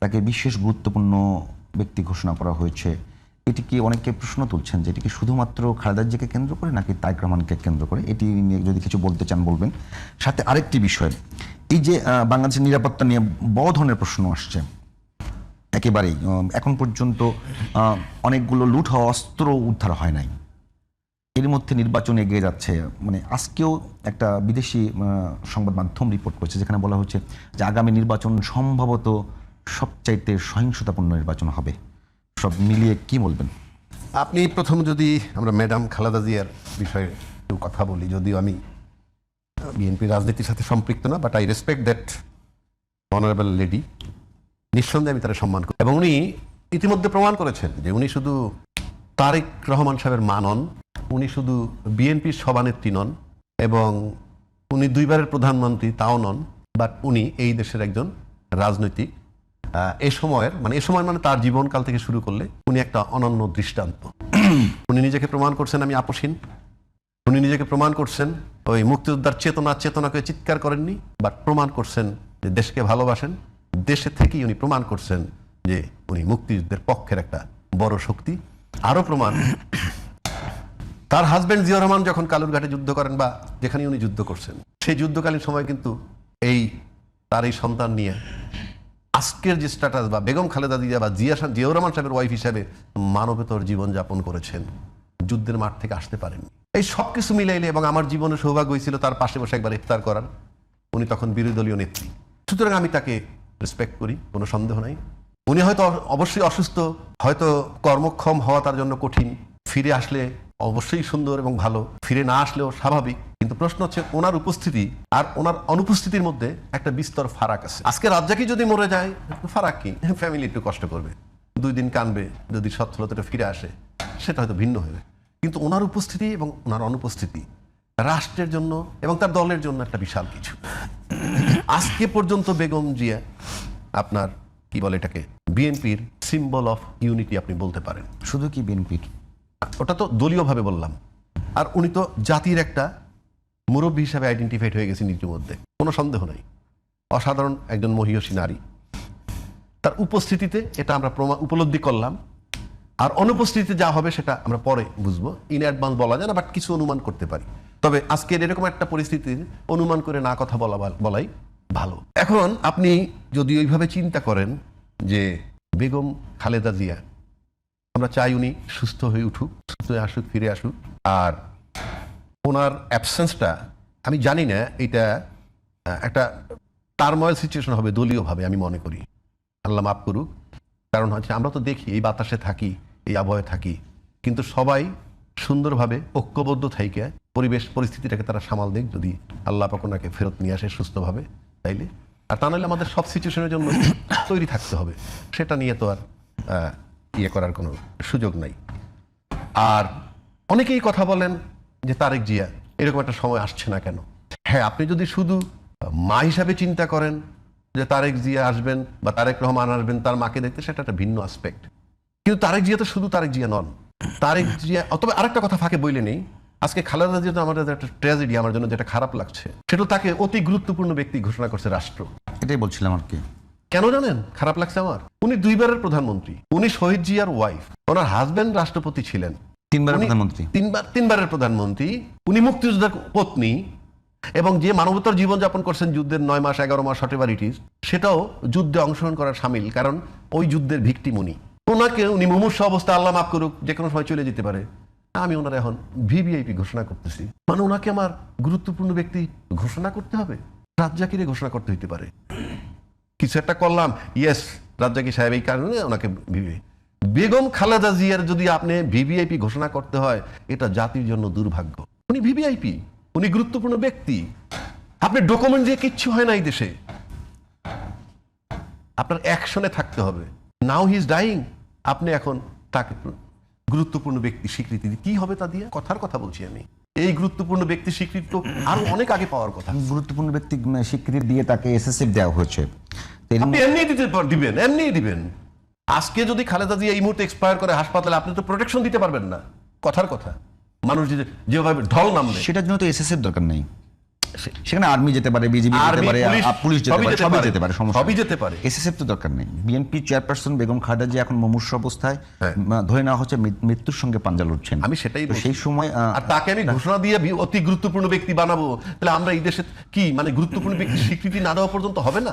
তাকে বিশেষ গুরুত্বপূর্ণ ব্যক্তি ঘোষণা করা হয়েছে। এটি কি অনেকে প্রশ্ন তুলছেন যে এটি কি শুধুমাত্র খালেদা জিয়াকে কেন্দ্র করে নাকি তাইক রহমানকে কেন্দ্র করে? এটি নিয়ে যদি কিছু বলতে চান বলবেন। সাথে আরেকটি বিষয়, এই যে বাংলাদেশের নিরাপত্তা নিয়ে বড় ধরনের প্রশ্ন আসছে। একেবারেই এখন পর্যন্ত অনেকগুলো লুট হওয়া অস্ত্র উদ্ধার হয় নাই। এর মধ্যে নির্বাচন এগিয়ে যাচ্ছে। মানে আজকেও একটা বিদেশি সংবাদ মাধ্যম রিপোর্ট করছে, যেখানে বলা হচ্ছে যে আগামী নির্বাচন সম্ভবত সবচাইতে সহিংসতাপূর্ণ নির্বাচন হবে। সব মিলিয়ে কি বলবেন? আপনি প্রথম যদি আমরা ম্যাডাম খালেদা জিয়ার বিষয়ে একটু কথা বলি, যদিও আমি বিএনপি রাজনীতির সাথে সম্পৃক্ত না but I respect that honourable lady নিঃসন্দেহে আমি তার সম্মান করি। এবং উনি ইতিমধ্যে প্রমাণ করেছেন যে উনি শুধু তারেক রহমান সাহেবের মা নন, উনি শুধু বিএনপির সভানেত্রী নন, এবং উনি দুইবারের প্রধানমন্ত্রী তাও নন বাট উনি এই দেশের একজন রাজনৈতিক এ সময়ের মানে এ সময় মানে তার জীবনকাল থেকে শুরু করলে উনি একটা অনন্য দৃষ্টান্ত। উনি নিজেকে প্রমাণ করছেন আমি আপসীন উনি নিজেকে প্রমাণ করছেন ওই মুক্তিযোদ্ধার চেতনা, চেতনাকে চিৎকার করেননি বাট প্রমাণ করছেন যে দেশকে ভালোবাসেন। দেশে থেকেই উনি প্রমাণ করছেন যে উনি মুক্তিযুদ্ধের পক্ষের একটা বড় শক্তি। আরও প্রমাণ, তার হাজব্যান্ড জিয়া রহমান যখন কালুরঘাটে যুদ্ধ করেন বা যেখানে উনি যুদ্ধ করছেন, সেই যুদ্ধকালীন সময় কিন্তু এই, তার এই সন্তান নিয়ে আজকের যে স্ট্যাটাস বা বেগম খালেদা জিয়া বা জিয়া জিয়াউর রহমান সাহেবের ওয়াইফ হিসাবে মানবেতর জীবনযাপন করেছেন। যুদ্ধের মাঠ থেকে আসতে পারেন এই সব কিছু মিলাইলে এবং আমার জীবনে সৌভাগ্য হয়েছিল তার পাশে বসে একবার ইফতার করার। উনি তখন বিরোধী দলীয় নেত্রী। সুতরাং আমি তাকে রেসপেক্ট করি, কোনো সন্দেহ নাই। উনি হয়তো অবশ্যই অসুস্থ, হয়তো কর্মক্ষম হওয়া তার জন্য কঠিন। ফিরে আসলে অবশ্যই সুন্দর এবং ভালো। ফিরে না আসলেও স্বাভাবিক। কিন্তু প্রশ্ন হচ্ছে ওনার উপস্থিতি আর ওনার অনুপস্থিতির মধ্যে একটা বিস্তর ফারাক আছে। আজকে রাজ্জাকি যদি মরে যায় ফারাক কি? ফ্যামিলি একটু কষ্ট করবে। দুই দিন কানবে যদি সচ্ছলতাটা ফিরে আসে সেটা হয়তো ভিন্ন হবে। কিন্তু ওনার উপস্থিতি এবং ওনার অনুপস্থিতি রাষ্ট্রের জন্য এবং তার দলের জন্য একটা বিশাল কিছু। আজকে পর্যন্ত বেগম জিয়া আপনার কি বলে এটাকে বিএনপির সিম্বল অফ ইউনিটি আপনি বলতে পারেন। শুধু কি বিএনপির? ওটা তো দলীয়ভাবে বললাম। আর উনি তো জাতির একটা মুরব্বী হিসাবে আইডেন্টিফাইড হয়ে গেছেন ইতিমধ্যে। কোনো সন্দেহ নাই। অসাধারণ একজন মহিয়সী নারী। তার উপস্থিতিতে এটা আমরা প্রমা- উপলব্ধি করলাম। আর অনুপস্থিতিতে যা হবে সেটা আমরা পরে বুঝব। ইন অ্যাডভান্স বলা যায় না বাট কিছু অনুমান করতে পারি। তবে আজকের এরকম একটা পরিস্থিতির অনুমান করে না কথা বলা বলাই ভালো। এখন আপনি যদি ওইভাবে চিন্তা করেন যে বেগম খালেদা জিয়া, আমরা চাই উনি সুস্থ হয়ে উঠুক, সুস্থ হয়ে আসুক, ফিরে আসুক। আর ওনার অ্যাবসেন্সটা আমি জানি না, এটা একটা টার্ময়েল সিচুয়েশন হবে, দলীয়ভাবে আমি মনে করি। আল্লাহ মাফ করুক। কারণ হচ্ছে আমরা তো দেখি, এই বাতাসে থাকি, এই আবহাওয়ায় থাকি। কিন্তু সবাই সুন্দরভাবে ঐক্যবদ্ধ থাইকে পরিবেশ, পরিস্থিতিটাকে তারা সামাল দেখ যদি আল্লাহ পাক ওনাকে ফেরত নিয়ে আসে সুস্থভাবে, তাইলে। আর তা নাহলে আমাদের সব সিচুয়েশনের জন্য তৈরি থাকতে হবে। সেটা নিয়ে তো আর ইয়ে করার কোনো সুযোগ নাই। আর অনেকেই কথা বলেন যে তারেক জিয়া এরকম একটা সময় আসছে না কেন? হ্যাঁ আপনি যদি শুধু মা হিসাবে চিন্তা করেন যে তারেক জিয়া আসবেন বা তারেক রহমান আসবেন তার মাকে দেখতে সেটা একটা ভিন্ন আসপেক্ট কিন্তু তারেক জিয়া তো শুধু তারেক জিয়া নন। তারেক জিয়া অথবা আরেকটা কথা ফাঁকে বইলে নেই। আজকে খালেদা জিয়া তো আমাদের একটা ট্র্যাজেডি আমার জন্য যেটা খারাপ লাগছে। সেটা তাকে অতি গুরুত্বপূর্ণ ব্যক্তি ঘোষণা করছে রাষ্ট্র। এটাই বলছিলাম আর কি। কেন জানেন? খারাপ লাগছে আমার। উনি দুইবারের প্রধানমন্ত্রী। উনি শহীদ জিয়ার ওয়াইফ ওনার হাজবেন্ড রাষ্ট্রপতি ছিলেন। তিনবার প্রধানমন্ত্রী। তিনবার তিনবারের প্রধানমন্ত্রী। উনি মুক্তিযোদ্ধার পত্নী এবং যে মানবতার জীবনযাপন করছেন যুদ্ধের নয় মাস এগারো মাস হটেভার ইট ইজ সেটাও যুদ্ধে অংশগ্রহণ করার সামিল কারণ ওই যুদ্ধের ভিকটিম উনি। ওনাকে উনি মুমূর্ষ অবস্থা আল্লাহ মাফ করুক যে কোনো সময় চলে যেতে পারে। আমি ওনার এখন ভিভিআইপি ঘোষণা করতেছি। মানে ওনাকে আমার গুরুত্বপূর্ণ ব্যক্তি ঘোষণা করতে হবে? রাজ্জাকিরে ঘোষণা করতে হইতে পারে। কিছু একটা করলাম ইয়েস রাজ্জাকি সাহেব এই কারণে ওনাকে ভিভি বেগম খালেদা জিয়ার যদি আপনি ভিভিআইপি ঘোষণা করতে হয় এটা জাতির জন্য দুর্ভাগ্য। উনি ভিভিআইপি উনি গুরুত্বপূর্ণ ব্যক্তি। আপনি ডকুমেন্ট দিয়ে কিচ্ছু হয় না এই দেশে। আপনার অ্যাকশনে থাকতে হবে। নাও হি ইজ ডাইং আপনি এখন তাকে গুরুত্বপূর্ণ ব্যক্তি স্বীকৃতি কি হবে তা দিয়ে? কথার কথা বলছি আমি। এই গুরুত্বপূর্ণ ব্যক্তি স্বীকৃতি তো আরও অনেক আগে পাওয়ার কথা। গুরুত্বপূর্ণ ব্যক্তি স্বীকৃতি দিয়ে তাকে এসএসএফ দেওয়া হয়েছে। আপনি এমনি দিতে দিবেন এমনি দিবেন। আজকে যদি খালেদা জিয়া এই মুহূর্তে এক্সপায়ার করে হাসপাতালে আপনি তো প্রোটেকশন দিতে পারবেন না। কথার কথা। মানুষ যে যেভাবে ঢল নামবে। সেটার জন্য তো এসএসএফ দরকার নেই। সেখানে আর্মি যেতে পারে বিজিবি যেতে পারে পুলিশ, যেতে পারে যেতে সবই যেতে পারে সমস্যা সবই যেতে পারে। এসএসএফ তো দরকার নেই। বিএনপি চেয়ারপারসন বেগম খালেদা জিয়া এখন মুমূর্ষ অবস্থায় হ্যাঁ। ধরে নেওয়া হচ্ছে মৃত্যুর সঙ্গে পাঞ্জা লড়ছেন। আমি সেটাই সেই সময় আর তাকে আমি ঘোষণা দিয়ে অতি গুরুত্বপূর্ণ ব্যক্তি বানাবো। তাহলে আমরা এই দেশে কি মানে গুরুত্বপূর্ণ ব্যক্তি স্বীকৃতি না দেওয়া পর্যন্ত হবে না?